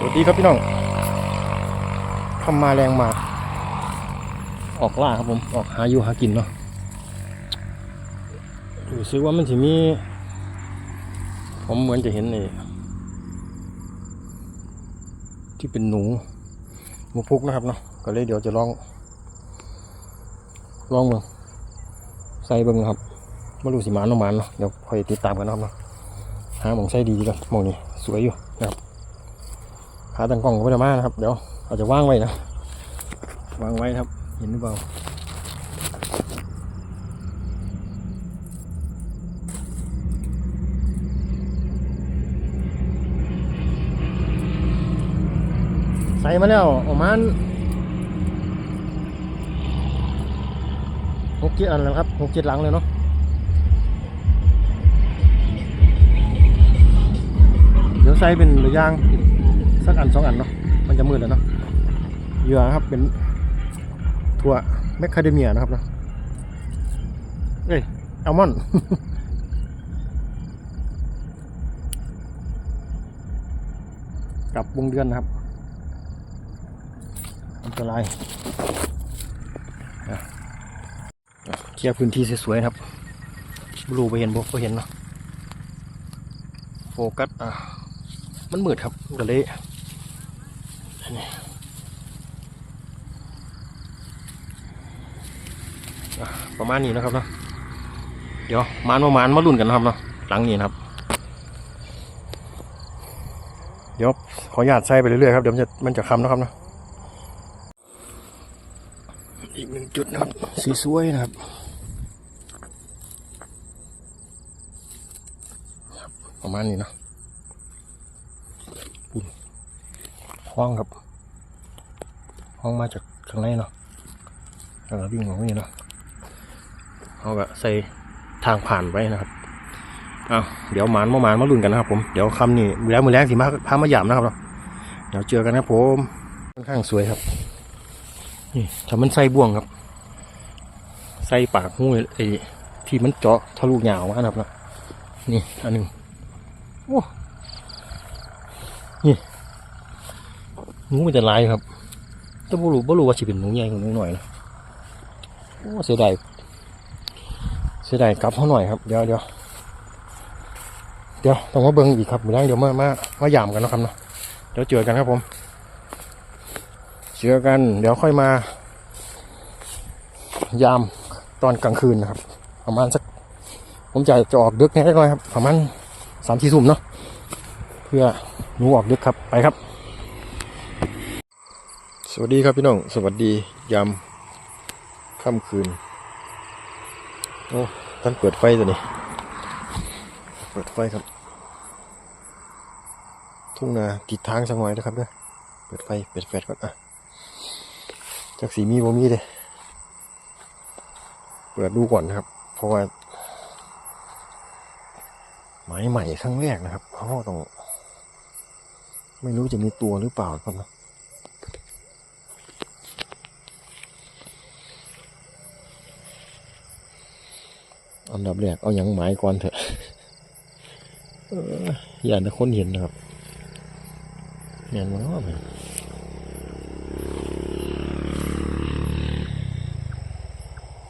สวัสดีครับพี่น้องทำมาแรงมา ออกล่าครับผม ออกหาอยู่หากินเนาะรู้สึกว่ามันจะมี ผมเหมือนจะเห็นไอ้ที่เป็นหนูหนูพุกนะครับเนาะก็เลยเดี๋ยวจะลอง ลองเบิ่งใส่เบิ่งนะครับไม่รู้สิมานหรือมานเนาะเดี๋ยวคอยติดตามกันนะครับเนาะหาหมองใส่ดีก่อนหมองนี้สวยอยู่ ขาตั้งกล้องก็ไม่ได้มานะครับ เดี๋ยวเราจะวางไว้นะวางไว้ครับ เห็นหรือเปล่าใส่มาแล้วประมาหกเจ็ดอันแล้วครับหกเจ็ดหลังเลยเนาะเดี๋ยวใส่เป็นระยางสัก อันสองอันเนาะมันจะมืดแล้วเนาะเหยื่อครับเป็นถั่วแมคคาเดเมียนะครับเนาะเอ้ยอัลมอนด์กับวงเดือนนะครับอันตรายเคลียร์พื้นที่สวยๆครับบลูไปเห็นบ่ไปเห็นเนาะโฟกัสอะมันมืดครับก็เลยนี่อะ ประมาณนี้นะครับเนาะเดี๋ยวมานประมาณมาลุ่นกันนะครับเนาะหลังนี้นะครับ เดี๋ยวขออนุญาตใส่ไปเรื่อยๆครับเดี๋ยวมันจะมันจะคำนะครับเนาะอีกหนึ่งจุดนะครับสีสวยนะครับประมาณนี้เนาะห้องครับ ห้องมาจากข้างในเนาะแล้วก็วิ่งออกมานี่เนาะเขาก็ใส่ทางผ่านไว้นะครับอ้าวเดี๋ยวหมานมาหมานมาลุ้นกันนะครับผมเดี๋ยวคำนี้มือแล้วมือแรงสิมาพามาหยามนะครับเนาะเดี๋ยวเจอกันนะผมค่อนข้างสวยครับนี่ถ้ามันใส่บ่วงครับ ใส่ปากหูไอ้ที่มันเจาะทะลุหยาวมานะครับนะนี่อันหนึ่งโอ้นี่หนูมันจะลายครับ แต่บ่รู้บ่รู้ว่าสิเป็นหนูใหญ่หรือหนูหน่อยนะโอ้เสียดายเสียดายกลับเขาหน่อยครับเดี๋ยวเดี๋ยวเดี๋ยวต้องมาเบิ่งอีกครับมื้อแรกเดี๋ยวมามามาหยามกันนะครับเนาะเดี๋ยวเจอกันครับผมเจอกัน เดี๋ยวค่อยมา ยามตอนกลางคืนนะครับ ประมาณสัก ผมจะจะออกดึกแน่ๆอยครับประมาณสามสี่ทุ่มเนาะเพื่อหนูออกดึกครับไปครับ วัสดีครับพี่น้อง สวัสดียามค่ำคืน โอ้ท่านเปิดไฟตัวนี้ เปิดไฟครับ ทุ่งนาติดทางสักหน่อยนะครับเด้อเปิดไฟ เปิดแฟลชก่อนอะจากสีมีบ่มีเลยเปิดดูก่อนนะครับ เพราะว่าไม้ใหม่ครั้งแรกนะครับเขาต้อง ไม่รู้จะมีตัวหรือเปล่าครับนะ อันดับแรกเอาหยังหมายก่อนเถอะอย่าแต่คนเห็นนะครับเห็นมั้งว่า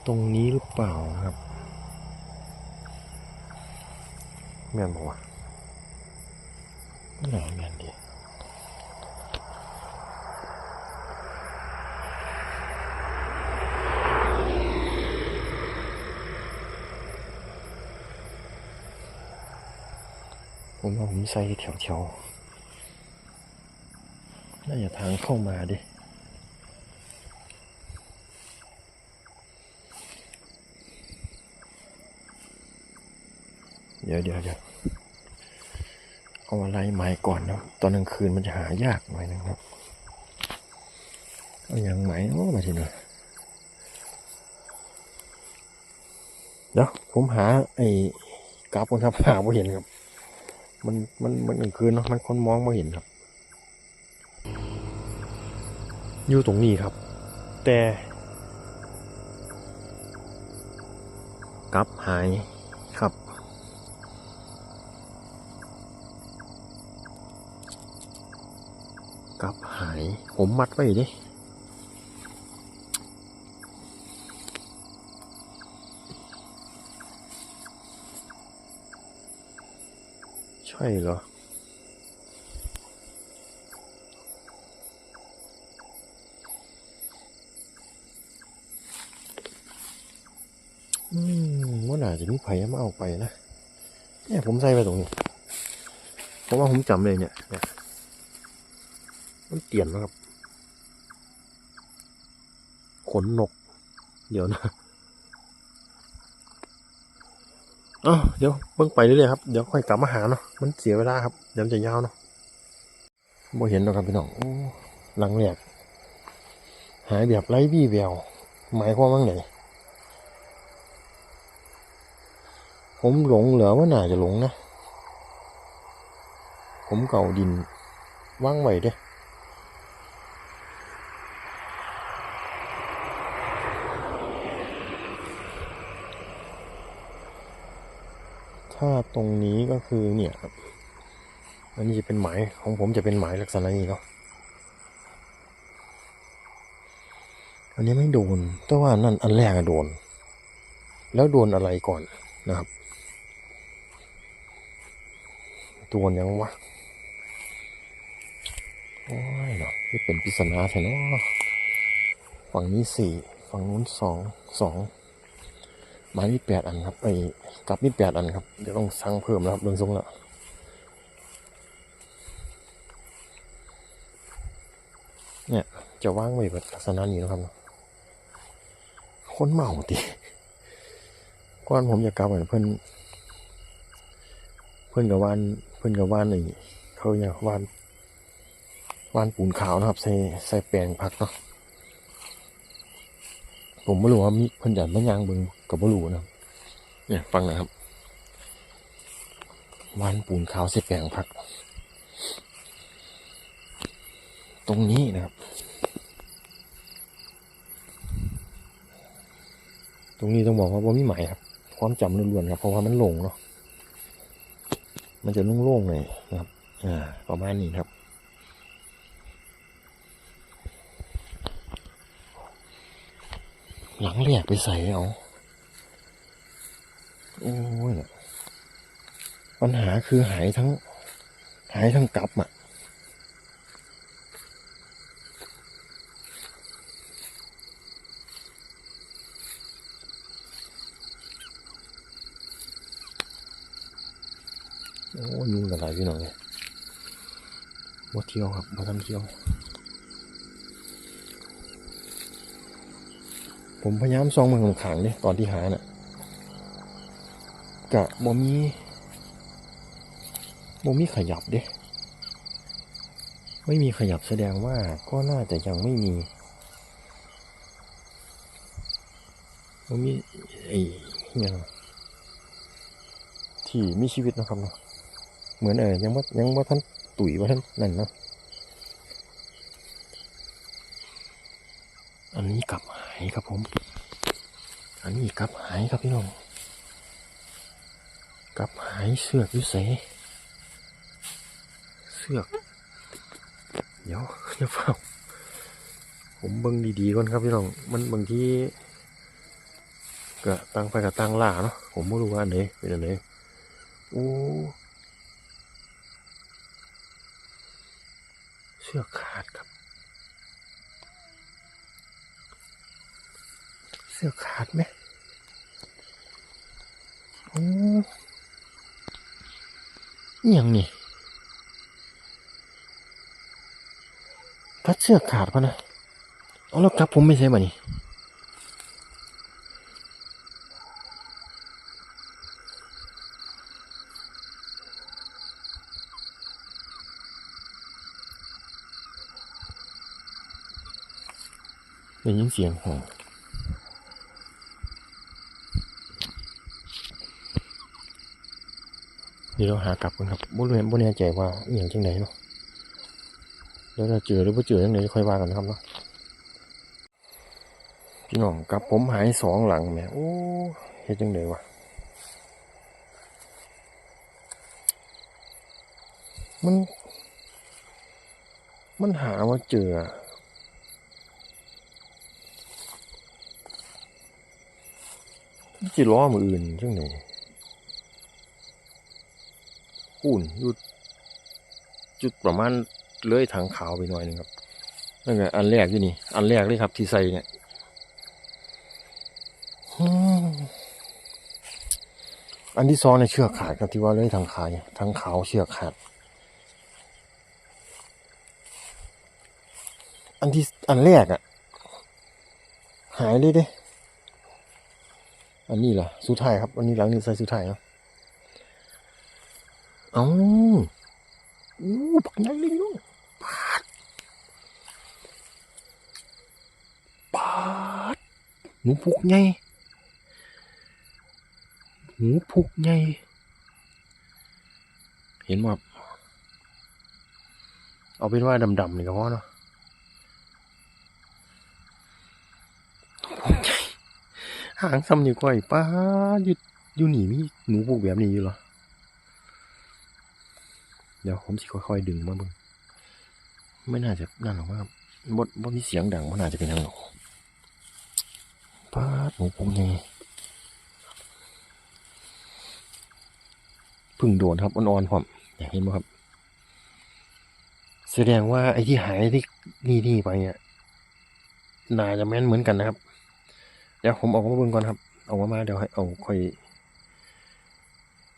ตรงนี้หรือเปล่าครับแม่นบอกว่าไหนแม่นดี ผมว่าผมใส่แถวแถวๆน่าจะทางเข้ามาดิ เดี๋ยวเดี๋ยวเดี๋ยวเอาอะไรไม้ก่อนเนาะตอนกลางคืนมันจะหายากหน่อยนะครับ เอาอย่างไหมโอ้มาทีหน่อยเดี๋ยวผมหาไอ้กราฟคนครับหาไม่เห็นครับ มันมันมันกลางคืนเนาะมันคนมองไม่เห็นครับ อยู่ตรงนี้ครับ แต่กลับหายครับ กลับหาย ผมมัดไว้ดิ ใช่เหรอ อืมว่าน่าจะมีไผ่มาเอาไปนะ เนี่ยผมใส่ไปตรงนี้เพราะว่าผมจำเลยเนี่ยเนี่ย มันเตียนนะครับ ขนนก เดี๋ยวนะ เอ้าเดี๋ยวเบิ่งไปเรื่อยๆครับ เดี๋ยวค่อยกลับมาหาเนาะ มันเสียเวลาครับ เดี๋ยวจะยาวเนาะบ่เห็นหรอกครับพี่น้องหลังแรกหายแบบไร้วี่แวว หมายความว่าไงผมหลงเหลือว่าน่าจะหลงนะ ผมเก่าดินว่างไว้เด้ ถ้าตรงนี้ก็คือเนี่ยครับ อันนี้จะเป็นหมายของผมจะเป็นหมายลักษณะนี้เนาะอันนี้ไม่โดน แต่ว่านั่นอันแรกอะโดน แล้วโดนอะไรก่อนนะครับโดนยังวะ โอ้ยเนาะนี่เป็นปริศนาแท้เนาะฝั่งนี้สี่ ฝั่งนู้นสอง สอง หมายมีแปดอันครับไอ้กลับมีแปดอันครับเดี๋ยวต้องสั่งเพิ่มแล้วครับเรื่องทรงแล้วเนี่ย จะว่างไว้แบบลักษณะนี้นะครับคนเมาติก่อนผมจะกลับเหมือนเพื่อนเพื่อนกับวานเพื่อนกับวานไอ้เขาอย่างวานวานปูนขาวนะครับ ใส่ใส่แปลงผักเนาะผมไม่รู้ว่ามีเพื่อนจัดมันยางเบิง กับไม่รู้นะครับ เนี่ยฟังนะครับวานปูนขาวใส่แปลงผัก ตรงนี้นะครับ ตรงนี้ต้องบอกว่าว่ามีหมายครับ ความจำล้วนๆครับ เพราะว่ามันหลงเนาะมันจะโล่งๆเลยนะครับ อ่า ประมาณนี้ครับหลังแรกไปใส่เอา โอ้ยน่ะปัญหาคือหายทั้ง หายทั้งกลับอะโอ้ยุงกันหลายพี่น้องเลยบ่เที่ยวครับบ่ทันเที่ยว ผมพยายามส่องมันขังเนี่ยตอนที่หาน่ะ กะบ่มีบ่มีขยับเด้ ไม่มีขยับแสดงว่าก็น่าจะยังไม่มีบ่มีไอ้ยังที่มีชีวิตนะครับเนาะเหมือนเออยังว่ายังว่าท่านตุ๋ยว่าท่านนั่นเนาะอันนี้กลับหายครับผม อันนี้กลับหายครับพี่น้อง กลับหายเสือกอยุเสเสือก เดี๋ยวเดี๋ยวเฝ้าผมเบิ่งดีๆก่อนครับพี่น้อง มันบางทีก็ตั้งไปกับตั้งล่าเนาะ ผมไม่รู้ว่าอันไหนเป็นอันไหนโอ้เชือกขาดครับ เสือกขาดไหมโอ้ อิหยังนี่พัดเสือกขาดปะนะ เอาแล้วครับผมไม่ใช่มนี่ได้ยินเสียงหอง เดี๋ยวเราหากลับกันครับบ่รู้บ่แน่ใจว่าอหย่างจังไหนเนาะเดี๋ยวเราเจอหรือบ่เจอจังไหนค่อยว่ากันนะครับเนาะพี่น้องกับผมหายสองหลังแหม่โอ้เฮ็ดจังไดวะมัน มันหาว่าเจอจิล้อมืออื่นจังไหน หุ่นอยุดจุดประมาณเลื่อยทางขาวไปหน่อยหนึงครับนั่นไงอันแรกอยู่นี่ อันแรกเลยครับที่ใส่เนี่ยอันที่สองในยเชือกขาดครับที่ว่าเลื่อยทางขายทางขาวเชือกขาด อันที่อันแรกอะหายเลยเด้ อันนี้ล่ะสุดท้ายครับ อันนี้หลังนี้ใส่สุดท้ายเนาะ เอาอู้ปักใหญ่เลยพี่น้องปาดปาดหนูพุกใหญ่หนูพุกใหญ่เห็นว่าเอาเป็นว่าดำๆนี่ก็พอเนาะหางซ้ำนิ้วก้อยป้าอยู่อยู่หนีมีหนูปูกแบบนี้อยู่เหรอ ดี๋ยวผมสิค่อยๆดึงมาเบิ่งไม่น่าจะนั่นหรอกว่าบดบดมีเสียงดังมันน่าจะเป็นทางหรอกป้าหนูปลูกไงพึ่งโดนครับอ่อนๆผมอยากเห็นไหมครับ แสดงว่าไอ้ที่หายที่นี่นี่ไปเนี่ยน่าจะแม่นเหมือนกันนะครับ เดี๋ยวผมออกมาเบิ่งก่อนครับเอามามาเดี๋ยวให้เอาค่อย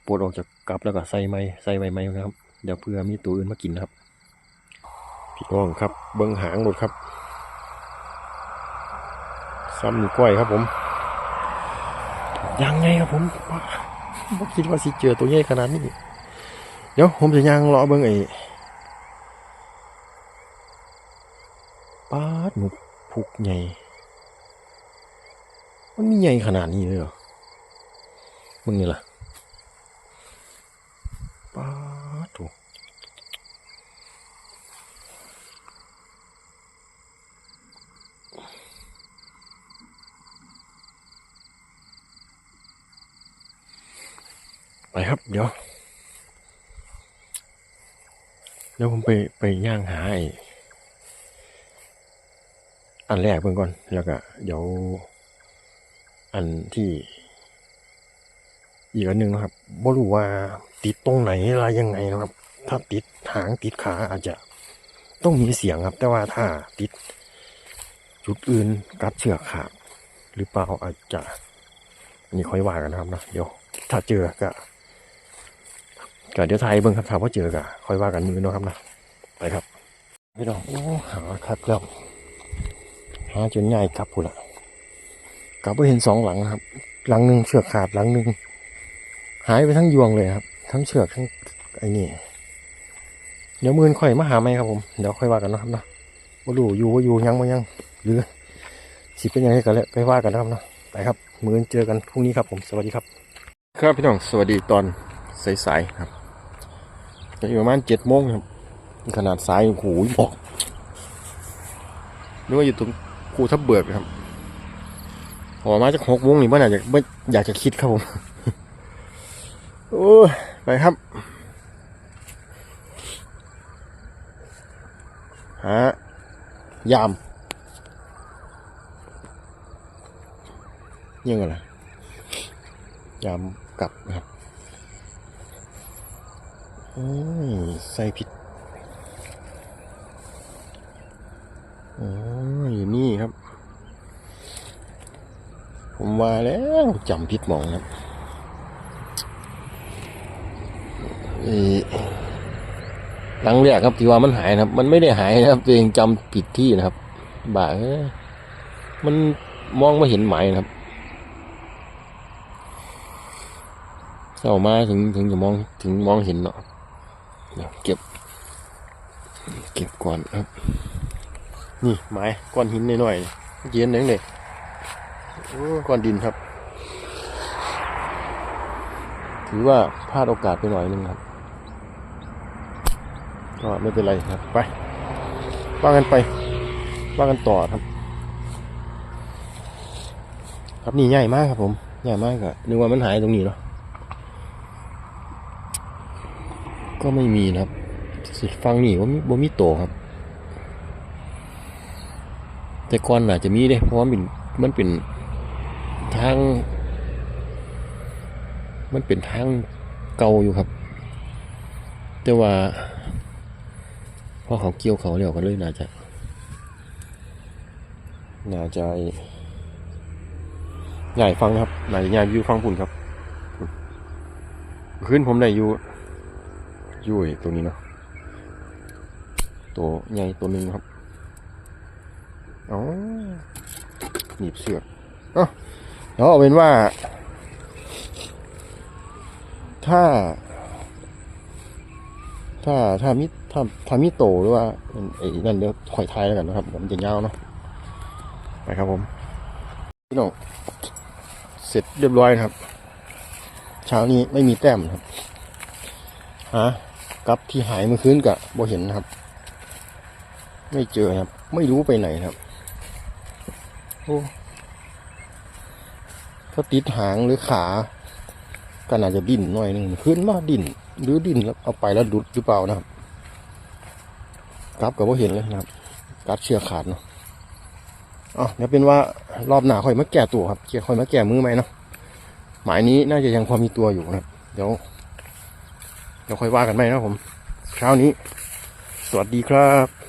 ปวดออกจากกับแล้วก็ใส่ไม้ใส่ใบไม้นะครับ เดี๋ยวเพื่อมีตัวอื่นมากินนะครับพี่น้องครับเบิ้งหางหมดครับ ซ้ำนี่ก้อยครับผม ยังไงครับผมว้าคิดว่าสิเจอตัวใหญ่ขนาดนี้ เดี๋ยวผมจะย่างรอเบิ้งไอ้ป้าดหนุกพุกใหญ่ มันมีใหญ่ขนาดนี้เลยเหรอมึงนี่ล่ะป้าดโถูก ไปครับ เดี๋ยว เดี๋ยวผมไปไปย่างหาไอ้อันแรกเบิ่งก่อน แล้วก็เดี๋ยว อันที่ อีกอันหนึ่งนะครับบ่รู้ว่าติดตรงไหนอะไรยังไงนะครับ ถ้าติดหางติดขาอาจจะต้องมีเสียงครับ แต่ว่าถ้าติด จุดอื่นกัดเชือกขาดหรือเปล่าอาจจะนี่ค่อยว่ากันนะครับนะเดี๋ยว ถ้าเจอก็ ก็เดี๋ยวไทยเบิ่งครับถ้าว่าเจอก็ค่อยว่ากันมือนะครับนะไปครับพี่น้องโอ้หาครับแล้วหาจนง่ายครับพูดละกลับไปเห็นสองหลังนะครับ หลังหนึ่งเชือกขาดหลังหนึ่งหายไปทั้งยวงเลยครับ ทั้งเชือกทั้งไอ้นี่เดี๋ยวมือนค่อยมาหาไหมครับผมเดี๋ยวค่อยว่ากันนะครับนะว่ารู้อยู่ว่าอยู่ยังว่ายังหรือสิเป็นยังไงกันแล้วไปว่ากันนะครับนะไปครับมือนเจอกันพรุ่งนี้ครับผมสวัสดีครับ ครับพี่น้องสวัสดีตอนสายๆครับ จะอยู่ประมาณเจ็ดโมงครับ ขนาดสายโอ้โหบอกนึกว่าอยู่ตรงภูทับเบิกครับออกมาจากหกโมงนี่บ่น่าจะไม่อยากจะคิดครับผมโอ้ไปครับหายามยังไงล่ะยามกลับนะครับ ใส่ผิดโอ้ยอยู่นี่ครับ ผมมาแล้วจำผิดหมองครับเอ่อหลังแรกครับที่ว่ามันหายนะครับ มันไม่ได้หายนะครับตัวเองจำผิดที่นะครับบ่าเอ้ยมันมองไม่เห็นหมายนะครับเศร้ามาถึงถึงจะมองถึงมองเห็นเนาะ เก็บ เก็บก่อนครับ นี่ไม้ก้อนหินหน่อยๆเย็นนึงเลยก้อนดินครับ ถือว่าพลาดโอกาสไปหน่อยนึงครับ ก็ไม่เป็นไรครับไปว่ากันไปว่ากันต่อครับ ครับนี่ใหญ่มากครับผมใหญ่มากอะนึกว่ามันหายตรงนี้เนาะ ก็ไม่มีนะครับสิฟังนี่ว่าบ่มีโตครับ แต่ก่อนน่าจจะมีเด้เพราะว่ามันเป็นมันเป็นทาง มันเป็นทางเก่าอยู่ครับ แต่ว่าพอเขาเกี่ยวเขาแล้วก็เลยน่าจะ น่าจะใหญ่ฟังนะครับน่าจะใหญ่ยู่ฟังปุ่นครับ ขึ้นผมได้อยู่ ยู่ไอ้ตรงนี้เนาะตัวใหญ่ตัวหนึ่งครับอ๋อหนีบเสือกเอาเดี๋ยวเอาเป็นว่า ถ้า ถ้าถ้ามิถ้าถ้ามิโตหรือว่าไอ้นั่นเดี๋ยวคอยทายแล้วกันนะครับเดี๋ยวมันจะยาวเนาะไปครับผมพี่น้องเสร็จเรียบร้อยนะครับ เช้านี้ไม่มีแต้มนะครับหา กับที่หายเมื่อคืนกับบ่เห็นนะครับ ไม่เจอนะครับ ไม่รู้ไปไหนครับโอ้ถ้าติดหางหรือขาก็น่าจะดิ้นหน่อยหนึงขึ้นมาดิ้นหรือดิ้นแล้วเอาไปแล้วดุดหรือเปล่านะครับกับกับว่าเห็นเลยนะครับ กัดเชือกขาดเนาะอ๋อเดี๋ยวเป็นว่ารอบหนาค่อยมาแก้ตัวครับค่อยมาแก้มือไหมเนาะหมายนี้น่าจะยังพอมีตัวอยู่นะครับ เดี๋ยว ดี๋ยวค่อยว่ากันไหมนะผม เช้านี้ สวัสดีครับ